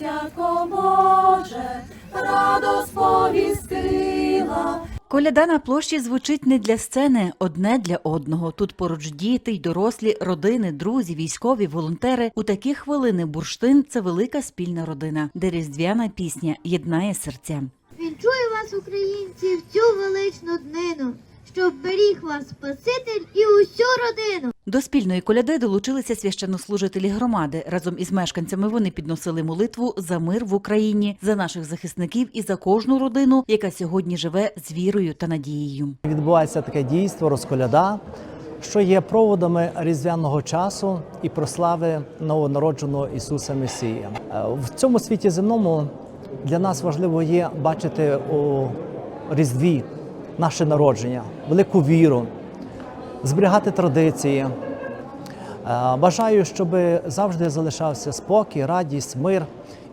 дитятко Боже, радо сповістила. Коляда на площі звучить не для сцени, одне для одного. Тут поруч діти й дорослі, родини, друзі, військові, волонтери. У такі хвилини бурштин це велика спільна родина, де різдвяна пісня єднає серця. Вінчую вас, українці, в цю величну днину, щоб беріг вас Спаситель і усю родину. До спільної коляди долучилися священнослужителі громади. Разом із мешканцями вони підносили молитву за мир в Україні, за наших захисників і за кожну родину, яка сьогодні живе з вірою та надією. Відбувається таке дійство розколяда, що є проводами різдвяного часу і прослави новонародженого Ісуса Месія. В цьому світі земному для нас важливо є бачити у Різдві наше народження, велику віру, зберігати традиції. Е, Бажаю, щоб завжди залишався спокій, радість, мир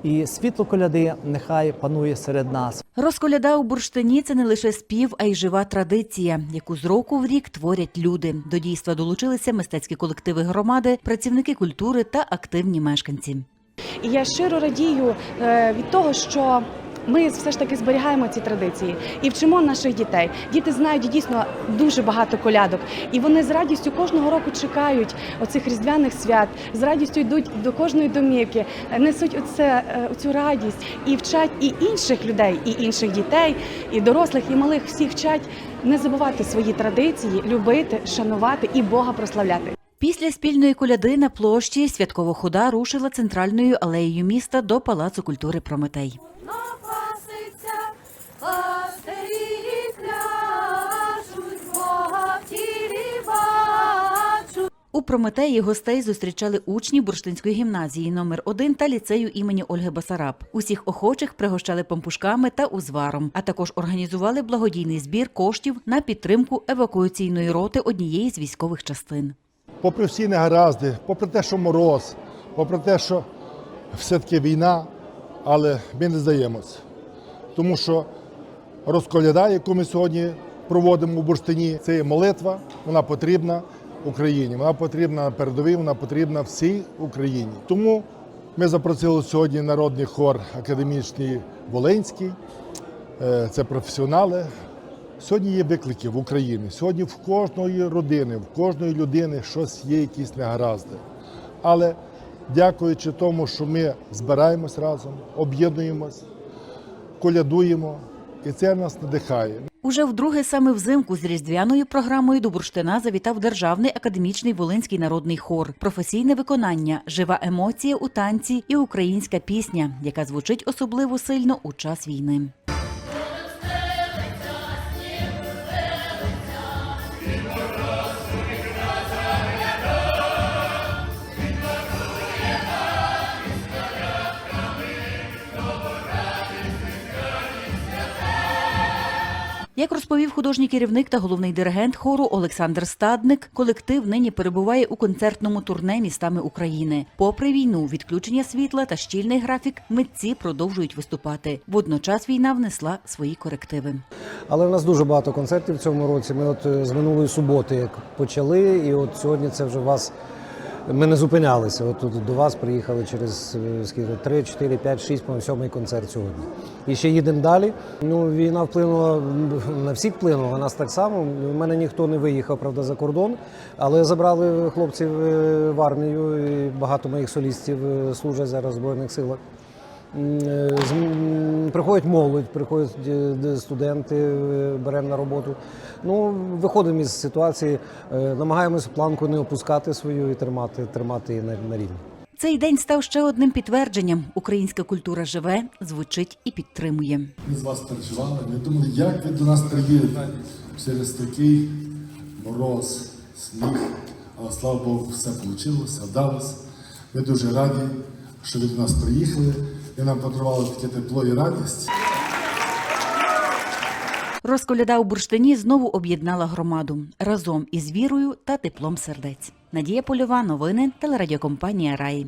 і світло коляди нехай панує серед нас. Розколяда у бурштині це не лише спів, а й жива традиція, яку з року в рік творять люди. До дійства долучилися мистецькі колективи громади, працівники культури та активні мешканці. І я щиро радію е, від того, що ми все ж таки зберігаємо ці традиції і вчимо наших дітей. Діти знають дійсно дуже багато колядок, і вони з радістю кожного року чекають оцих різдвяних свят, з радістю йдуть до кожної домівки, несуть оце, е, цю радість і вчать і інших людей, і інших дітей, і дорослих, і малих всіх вчать не забувати свої традиції, любити, шанувати і Бога прославляти. Після спільної коляди на площі святкова хода рушила центральною алеєю міста до Палацу культури Прометей. У Прометеї гостей зустрічали учні Бурштинської гімназії номер 1 та ліцею імені Ольги Басараб. Усіх охочих пригощали пампушками та узваром, а також організували благодійний збір коштів на підтримку евакуаційної роти однієї з військових частин. попри всі негаразди, попри те, що мороз, попри те, що все-таки війна, але ми не здаємось. Тому що розколяда, яку ми сьогодні проводимо у Бурштині, це є молитва, вона потрібна Україні, вона потрібна на передовій, вона потрібна всій Україні. Тому ми запросили сьогодні народний хор академічний Волинський, Е, це професіонали. Сьогодні є виклики в Україні. Сьогодні в кожної родини, в кожної людини щось є, якісь негаразди. Але дякуючи тому, що ми збираємось разом, об'єднуємось, колядуємо, і це нас надихає. Уже вдруге саме взимку з різдвяною програмою до Бурштина завітав Державний академічний Волинський народний хор, професійне виконання, жива емоція у танці і українська пісня, яка звучить особливо сильно у час війни. Як розповів художній керівник та головний диригент хору Олександр Стадник, колектив нині перебуває у концертному турне містами України. Попри війну, відключення світла та щільний графік, митці продовжують виступати. Водночас війна внесла свої корективи. Але в нас дуже багато концертів в цьому році. Ми от е, з минулої суботи як почали, і от сьогодні це вже вас. Ми не зупинялися. От тут до вас приїхали через е, скільки 3, 4, 5, 6, по сьомий концерт сьогодні. І ще їдемо далі. Ну, війна вплинула на всіх вплинула, на нас так само. У мене ніхто не виїхав, правда, за кордон, але забрали хлопців е, в армію. І багато моїх солістів е, служать зараз в Збройних силах. Е, Приходять молодь, приходять е, студенти, е, беремо на роботу. Ну, виходимо із ситуації, намагаємося планку не опускати свою і тримати, тримати її на, на рівні. Цей день став ще одним підтвердженням: українська культура живе, звучить і підтримує. Ми з вас переживали. Ми думали, як ви до нас приїдете через такий мороз, сніг. Але слава Богу, все вийшло, вдалося. Ми дуже раді, що ви до нас приїхали. Ви нам подарувало таке тепло і радість. Розколяда у бурштині знову об'єднала громаду разом із вірою та теплом сердець. Надія Польова, новини, телерадіокомпанія Раї.